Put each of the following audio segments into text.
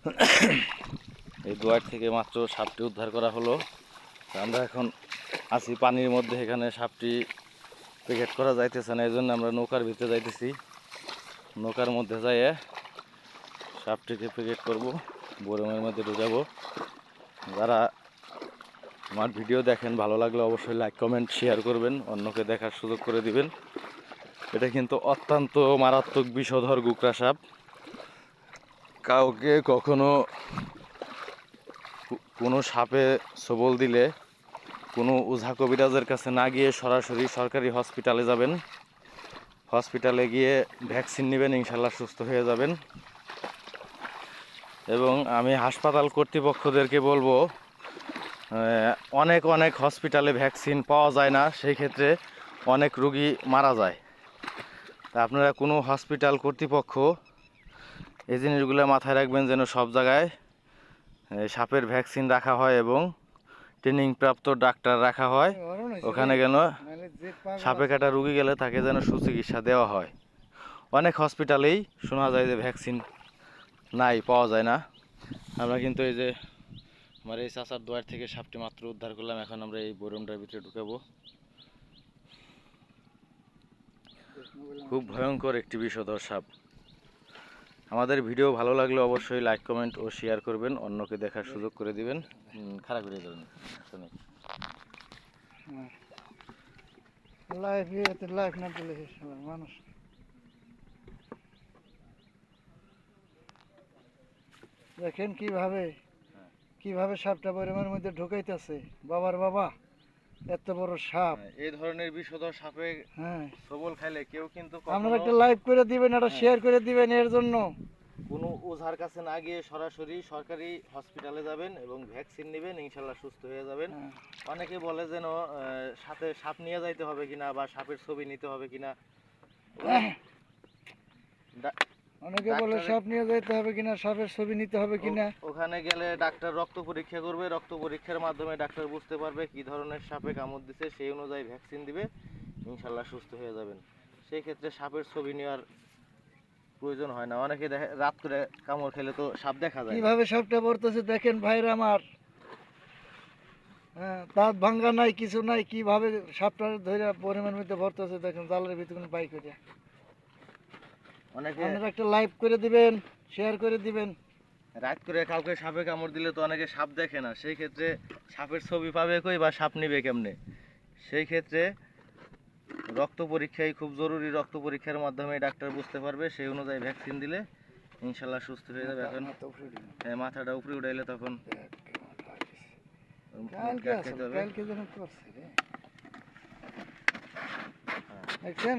এই দুয়ার থেকে মাত্র সাপটি উদ্ধার করা হলো। আমরা এখন আছি পানির মধ্যে, এখানে সাপটি প্যাকেট করা যাইতেছে না এই জন্য আমরা নৌকার ভিতরে যাইতেছি। নৌকার মধ্যে যাইয়ে সাপটিকে প্যাকেট করব, বরমের মধ্যে ঢুকাবো। যারা আমার ভিডিও দেখেন, ভালো লাগলে অবশ্যই লাইক কমেন্ট শেয়ার করবেন, অন্যকে দেখার সুযোগ করে দিবেন। এটা কিন্তু অত্যন্ত মারাত্মক বিষধর গুকরা সাপ। কাউকে কখনো কোনো সাপে সবল দিলে কোনো ওঝা কবিরাজের কাছে না গিয়ে সরাসরি সরকারি হসপিটালে যাবেন। হসপিটালে গিয়ে ভ্যাকসিন নেবেন, ইনশাল্লাহ সুস্থ হয়ে যাবেন। এবং আমি হাসপাতাল কর্তৃপক্ষদেরকে বলব অনেক অনেক হসপিটালে ভ্যাকসিন পাওয়া যায় না, সেই ক্ষেত্রে অনেক রুগী মারা যায়। তা আপনারা কোনো হসপিটাল কর্তৃপক্ষ এই জিনিসগুলো মাথায় রাখবেন যেন সব জায়গায় সাপের ভ্যাকসিন রাখা হয় এবং ট্রেনিং প্রাপ্ত ডাক্তার রাখা হয়। ওখানে কেন সাপে কাটা রুগী গেলে তাকে যেন সুচিকিৎসা দেওয়া হয়। অনেক হসপিটালেই শোনা যায় যে ভ্যাকসিন নাই, পাওয়া যায় না। আমরা কিন্তু এই যে আমার এই চাচার দুয়ার থেকে সাপটি মাত্র উদ্ধার করলাম। এখন আমরা এই বরমটার ভিতরে ঢুকাবো। খুব ভয়ঙ্কর একটি বিষধর সাপ। আমাদের ভিডিও ভালো লাগলে অবশ্যই লাইক, কমেন্ট ও শেয়ার করবেন। অন্যকে দেখার সুযোগ করে দিবেন। খারাপ করে দেবেন। লাইফ না মানুষ। দেখেন কীভাবে কীভাবে সাপটা বরেমের মধ্যে ঢুকাইতেছে। বাবার বাবা। এত বড় সাপ। এই ধরনের বিষধর সাপে হ্যাঁ। সবল খাইলে কেউ কিন্তু আপনারা একটা লাইভ করে দিবেন একটা হ্যাঁ। শেয়ার করে দিবেন এর জন্য। কোনো ওঝার কাছে না গিয়ে সরাসরি সরকারি হসপিটালে যাবেন এবং ভ্যাকসিন নেবেন ইনশাল্লাহ সুস্থ হয়ে যাবেন। হ্যাঁ। অনেকে বলে যেন সাথে সাপ নিয়ে যাইতে হবে কিনা বা সাপের ছবি নিতে হবে কিনা। অনেকে বলে সাপ নিয়ে যেতে হবে কিনা সাপের ছবি নিতে হবে কিনা? ওখানে গেলে ডাক্তার রক্ত পরীক্ষা করবে রক্ত পরীক্ষার মাধ্যমে ডাক্তার বুঝতে পারবে কি ধরনের সাপে কামড় দিছে সেই অনুযায়ী ভ্যাকসিন দিবে ইনশাল্লাহ সুস্থ হয়ে যাবেন। সেই ক্ষেত্রে সাপের ছবি নেওয়ার প্রয়োজন হয় না। অনেকে দেখে রাত করে কামড় খেলে তো সাপ দেখা যায়। কীভাবে সাপটা পড়তেছে দেখেন ভাইরা আমার। হ্যাঁ দাঁত ভাঙ্গা নাই কিছু নাই কীভাবে সাপটা ধরে পরিমাণ মধ্যে ভরতেছে দেখেন জালের ভিতরে বাই করে অনেকে আপনারা একটা লাইভ করে দিবেন শেয়ার করে দিবেন। রাত করে কাউকে সাপে কামড় দিলে তো অনেকে সাপ দেখে না। সেই ক্ষেত্রে সাপের ছবি পাবে কই বা সাপ নিবে কেমনে? সেই ক্ষেত্রে রক্ত পরীক্ষাই খুব জরুরি। রক্ত পরীক্ষার মাধ্যমে ডাক্তার বুঝতে পারবে সেই অনুযায়ী ভ্যাকসিন দিলে ইনশাল্লাহ সুস্থ হয়ে যাবে। এখন হ্যাঁ, মাথাটা উপরে উঠাইলে তখন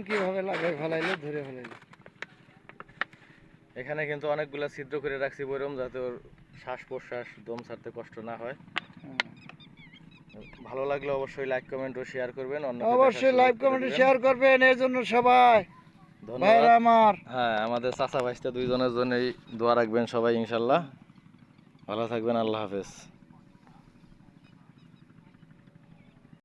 কীভাবে লাগাই ফেলাইলো ধরে ফেলাইলো। এখানে কিন্তু অনেকগুলো ছিদ্র করে রাখছি বৈরম যাতে ওর শ্বাস প্রশ্বাস দম ছাড়তে কষ্ট না হয়। ভালো লাগলে অবশ্যই লাইক কমেন্ট ও শেয়ার করবেন। অন্য অবশ্যই লাইক কমেন্ট শেয়ার করবেন এই জন্য সবাই। ধন্যবাদ। আমার। হ্যাঁ আমাদের চাচা ভাইস্তা দুইজনের জন্যই দোয়া রাখবেন সবাই ইনশাল্লাহ। ভালো থাকবেন আল্লাহ হাফেজ।